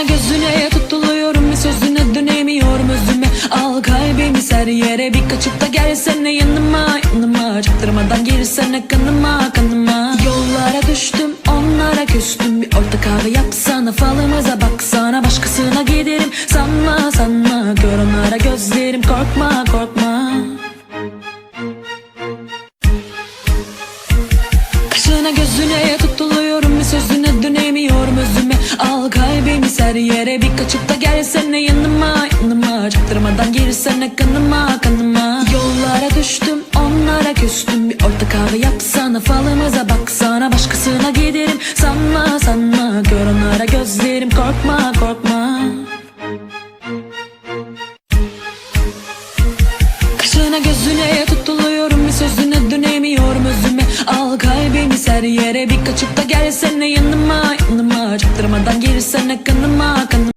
Kaşına gözüne tutuluyorum bir sözüne dönemiyorum özüme. Al kalbimi ser yere bir kaçıp da gelsene yanıma. Yanıma Çaktırmadan girsene kanıma kanıma. Yollara düştüm onlara küstüm. Bir orta kahve yapsana falımıza baksana. Başkasına giderim sanma sanma. Gör onlara gözlerim korkma korkma. Kaşına gözüne tutuluyorum bir sözüne dönemiyorum özüme. Al kalbimi ser yere bir kaçıp da gelsene yanıma yanıma. Çaktırmadan girsene kanıma kanıma. Yollara düştüm onlara küstüm. Bir orta kahve yapsana falımıza baksana. Başkasına giderim sanma sanma. Gör onlara gözlerim korkma korkma. Kaşına gözüne tutuluyorum bir sözüne özüme Kalbimi ser yere bir kaçıp da gelsene yanıma yanıma. Çaktırmadan girsene kanıma kanıma